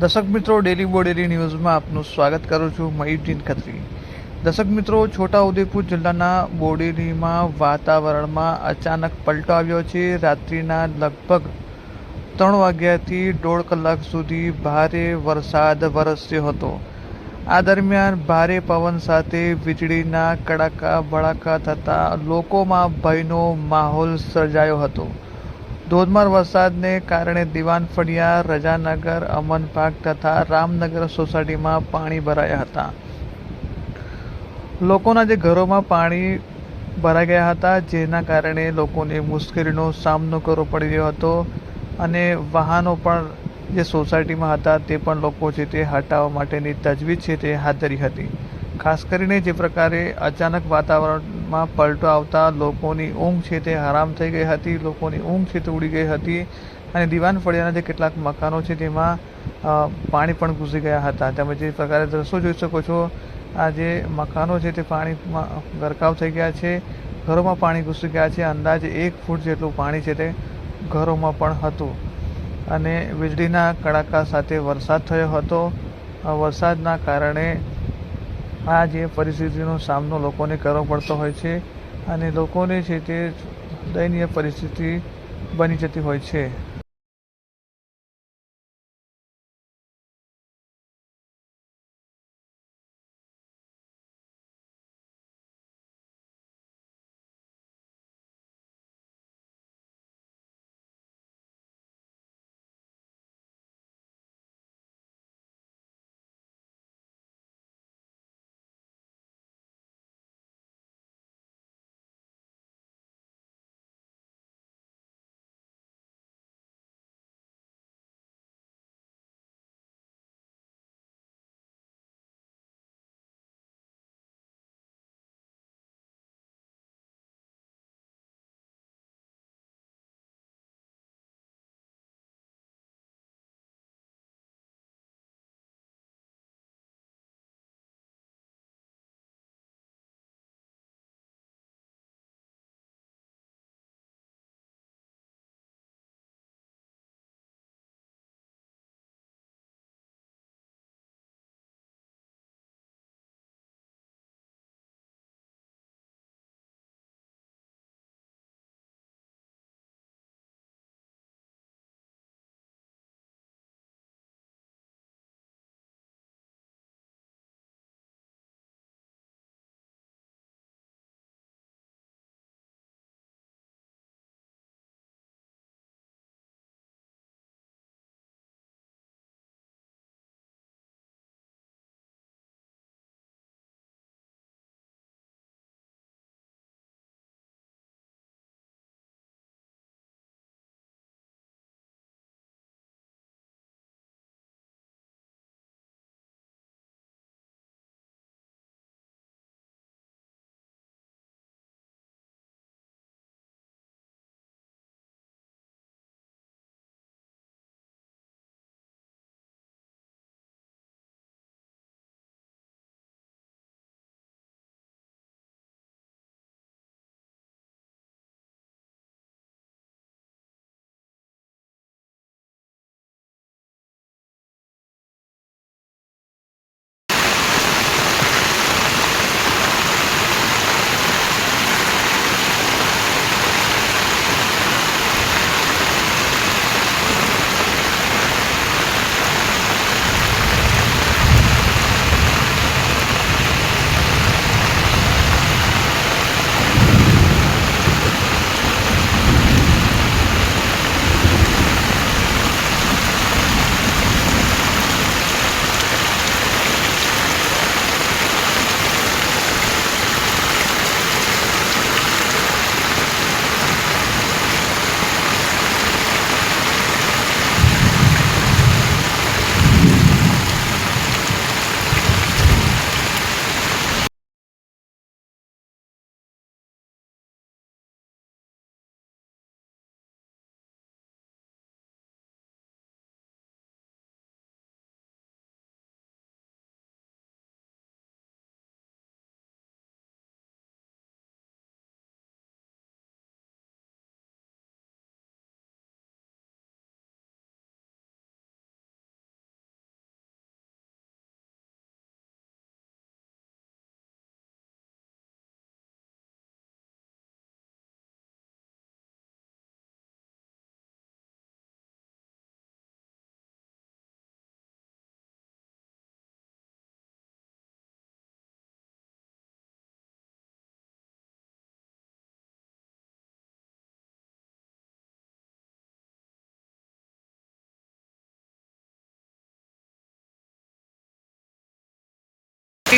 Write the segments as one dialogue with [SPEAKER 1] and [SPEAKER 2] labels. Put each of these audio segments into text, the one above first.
[SPEAKER 1] દર્શક મિત્રો ડેલી બોડેલી ન્યૂઝમાં આપનું સ્વાગત કરું છું મયુદ્દીન ખત્રી. દર્શક મિત્રો, છોટાઉદેપુર જિલ્લાના બોડેલીમાં વાતાવરણમાં અચાનક પલટો આવ્યો છે. રાત્રિના લગભગ ત્રણ વાગ્યાથી દોઢ કલાક સુધી ભારે વરસાદ વરસ્યો હતો. આ દરમિયાન ભારે પવન સાથે વીજળીના કડાકા, ભડાકા થતાં લોકોમાં ભયનો માહોલ સર્જાયો હતો. ધોધમાર વરસાદને કારણે દિવાન ફળિયા, રજાનગર અમનપાક તથા રામનગર સોસાયટીમાં પાણી ભરાયા હતા. લોકોના જે ઘરોમાં પાણી ભરાઈ ગયા હતા, જેના કારણે લોકોને મુશ્કેલીનો સામનો કરવો પડી રહ્યો હતો અને વાહનો પણ જે સોસાયટીમાં હતા તે પણ લોકો છે તે હટાવવા માટેની તજવીજ છે તે હાથ ધરી હતી. ખાસ કરીને જે પ્રકારે અચાનક વાતાવરણમાં પલટો આવતા લોકોની ઊંઘ છે તે હરામ થઈ ગઈ હતી, લોકોની ઊંઘ છે તે ઉડી ગઈ હતી અને દિવાન ફળિયાના જે કેટલાક મકાનો છે તેમાં પાણી પણ ઘૂસી ગયા હતા. તમે જે પ્રકારે દ્રશ્યો જોઈ શકો છો, આ જે મકાનો છે તે પાણીમાં ગરકાવ થઈ ગયા છે, ઘરોમાં પાણી ઘૂસી ગયા છે, અંદાજે એક ફૂટ જેટલું પાણી છે તે ઘરોમાં પણ હતું. અને વીજળીના કડાકા સાથે વરસાદ થયો હતો. વરસાદના કારણે આ જે પરિસ્થિતિનો સામનો લોકોને કરવો પડતો હોય છે અને લોકોને છે તે દયનીય પરિસ્થિતિ બની જતી હોય છે.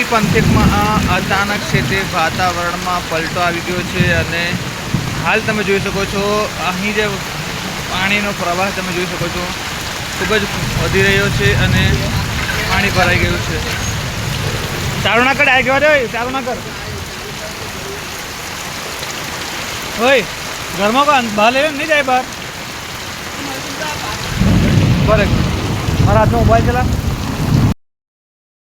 [SPEAKER 1] પાટડી પંથકમાં અચાનક છે તે વાતાવરણમાં પલટો આવી ગયો છે અને હાલ તમે જોઈ શકો છો, અહીં જે પાણીનો પ્રવાહ તમે જોઈ શકો છો, ખૂબ જ વધી રહ્યો છે અને પાણી ભરાઈ ગયું છે. ના કર આ ગયો રે ચાલુ ના કર ઓય, ઘરમાં કોણ બહાર લે નહીં જાય બહાર? બરાબર. મારા હાથમાં મોબાઈલ ચલા